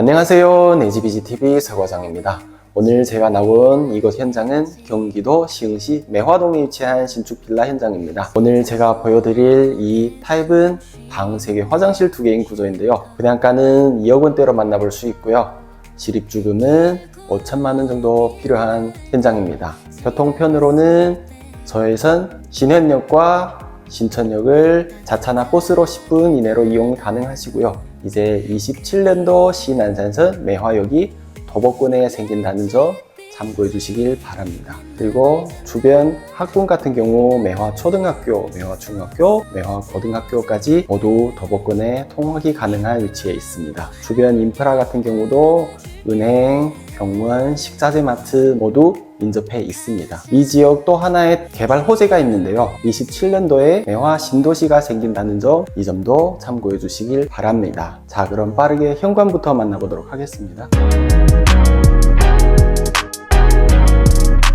안녕하세요. 네이지비지TV 서과장입니다. 오늘 제가 나온 이곳 현장은 경기도 시흥시 매화동에 위치한 신축 빌라 현장입니다. 오늘 제가 보여드릴 이 타입은 방 3개, 화장실 2개인 구조인데요. 분양가는 2억 원대로 만나볼 수 있고요. 지립주금은 5천만 원 정도 필요한 현장입니다. 교통편으로는 저에선 신현역과 신천역을 자차나 버스로 10분 이내로 이용 가능하시고요. 이제 27년도 신안산선 매화역이 도보권에 생긴다는 점 참고해 주시길 바랍니다. 그리고 주변 학군 같은 경우 매화 초등학교, 매화 중학교, 매화 고등학교까지 모두 도보권에 통학이 가능한 위치에 있습니다. 주변 인프라 같은 경우도 은행, 병원, 식자재 마트 모두 인접해 있습니다. 이 지역 또 하나의 개발 호재가 있는데요. 27년도에 매화 신도시가 생긴다는 점, 이 점도 참고해 주시길 바랍니다. 자, 그럼 빠르게 현관부터 만나보도록 하겠습니다.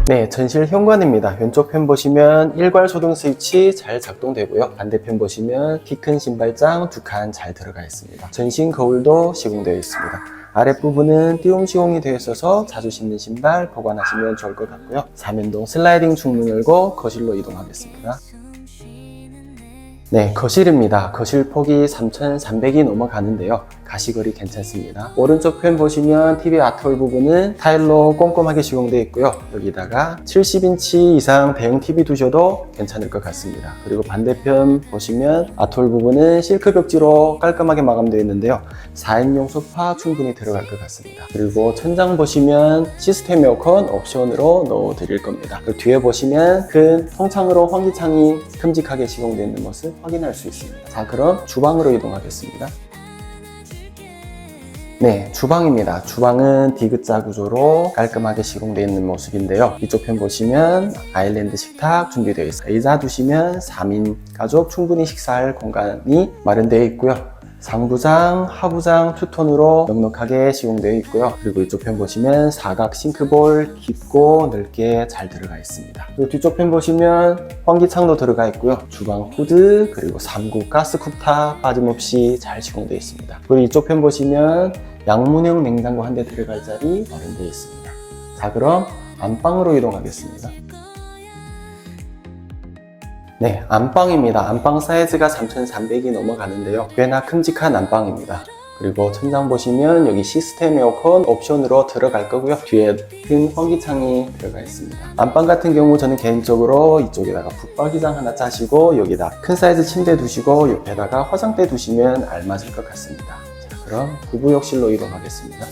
네, 전실 현관입니다. 왼쪽 편 보시면 일괄 소등 스위치 잘 작동되고요. 반대편 보시면 키 큰 신발장 두 칸 잘 들어가 있습니다. 전신 거울도 시공되어 있습니다. 아랫부분은 띄움 시공이 되어 있어서 자주 신는 신발 보관하시면 좋을 것 같고요. 사면동 슬라이딩 중문 열고 거실로 이동하겠습니다. 네, 거실입니다. 거실 폭이 3,300이 넘어가는데요. 가시거리 괜찮습니다. 오른쪽 편 보시면 TV 아트홀 부분은 타일로 꼼꼼하게 시공되어 있고요. 여기다가 70인치 이상 대형 TV 두셔도 괜찮을 것 같습니다. 그리고 반대편 보시면 아트홀 부분은 실크 벽지로 깔끔하게 마감되어 있는데요. 4인용 소파 충분히 들어갈 것 같습니다. 그리고 천장 보시면 시스템 에어컨 옵션으로 넣어 드릴 겁니다. 뒤에 보시면 큰 통창으로 환기창이 큼직하게 시공되어 있는 모습 확인할 수 있습니다. 자, 그럼 주방으로 이동하겠습니다. 네, 주방입니다. 주방은 디귿자 구조로 깔끔하게 시공되어 있는 모습인데요. 이쪽 편 보시면 아일랜드 식탁 준비되어 있어요. 의자 두시면 3인 가족 충분히 식사할 공간이 마련되어 있고요. 상부장, 하부장 투톤으로 넉넉하게 시공되어 있고요. 그리고 이쪽 편 보시면 사각 싱크볼 깊고 넓게 잘 들어가 있습니다. 그리고 뒤쪽 편 보시면 환기창도 들어가 있고요. 주방 후드 그리고 3구 가스 쿡탑 빠짐없이 잘 시공되어 있습니다. 그리고 이쪽 편 보시면 양문형 냉장고 한 대 들어갈 자리 마련되어 있습니다. 자 그럼 안방으로 이동하겠습니다. 네, 안방입니다. 안방 사이즈가 3,300이 넘어가는데요. 꽤나 큼직한 안방입니다. 그리고 천장 보시면 여기 시스템 에어컨 옵션으로 들어갈 거고요. 뒤에 큰 환기창이 들어가 있습니다. 안방 같은 경우 저는 개인적으로 이쪽에다가 붙박이장 하나 짜시고 여기다 큰 사이즈 침대 두시고 옆에다가 화장대 두시면 알맞을 것 같습니다. 자, 그럼 부부욕실로 이동하겠습니다.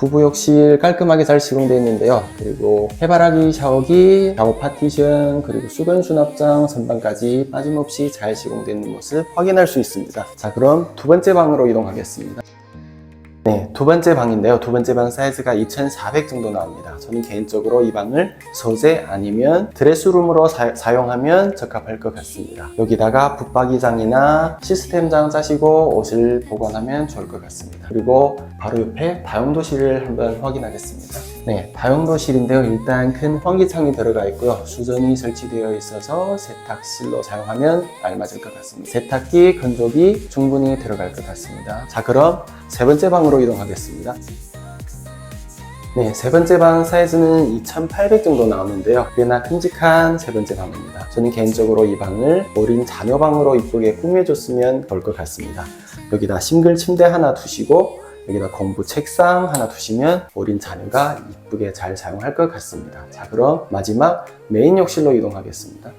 부부 욕실 깔끔하게 잘 시공되어 있는데요. 그리고 해바라기 샤워기, 샤워 파티션, 그리고 수건 수납장, 선반까지 빠짐없이 잘 시공되어 있는 모습 확인할 수 있습니다. 자, 그럼 두 번째 방으로 이동하겠습니다. 네, 두 번째 방인데요. 두 번째 방 사이즈가 2,400 정도 나옵니다. 저는 개인적으로 이 방을 서재 아니면 드레스룸으로 사, 용하면 적합할 것 같습니다. 여기다가 붙박이장이나 시스템장 짜시고 옷을 보관하면 좋을 것 같습니다. 그리고 바로 옆에 다용도실을 한번 확인하겠습니다. 네, 다용도실인데요. 일단 큰 환기창이 들어가 있고요. 수전이 설치되어 있어서 세탁실로 사용하면 알맞을 것 같습니다. 세탁기, 건조기 충분히 들어갈 것 같습니다. 자, 그럼 세 번째 방으로 이동하겠습니다. 네, 세 번째 방 사이즈는 2,800 정도 나오는데요. 꽤나 큼직한 세 번째 방입니다. 저는 개인적으로 이 방을 어린 자녀 방으로 이쁘게 꾸며줬으면 좋을 것 같습니다. 여기다 싱글 침대 하나 두시고 여기다 공부 책상 하나 두시면 어린 자녀가 이쁘게 잘 사용할 것 같습니다. 자, 그럼 마지막 메인 욕실로 이동하겠습니다.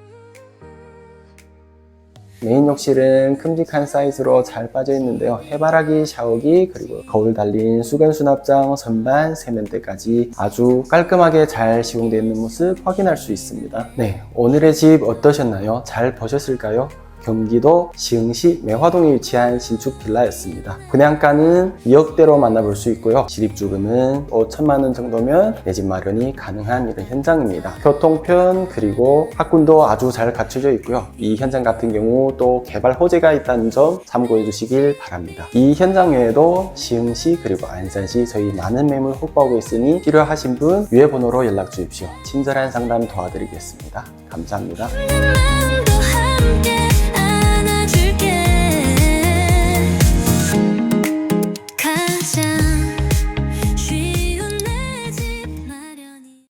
메인 욕실은 큼직한 사이즈로 잘 빠져 있는데요. 해바라기 샤워기 그리고 거울 달린 수건 수납장, 선반, 세면대까지 아주 깔끔하게 잘 시공되어 있는 모습 확인할 수 있습니다. 네, 오늘의 집 어떠셨나요? 잘 보셨을까요? 경기도 시흥시 매화동에 위치한 신축 빌라였습니다. 분양가는 2억대로 만나볼 수 있고요. 지립주금은 5천만 원 정도면 내 집 마련이 가능한 이런 현장입니다. 교통편 그리고 학군도 아주 잘 갖춰져 있고요. 이 현장 같은 경우 또 개발 호재가 있다는 점 참고해 주시길 바랍니다. 이 현장 외에도 시흥시 그리고 안산시 저희 많은 매물 확보하고 있으니 필요하신 분 위에 번호로 연락 주십시오. 친절한 상담 도와드리겠습니다. 감사합니다.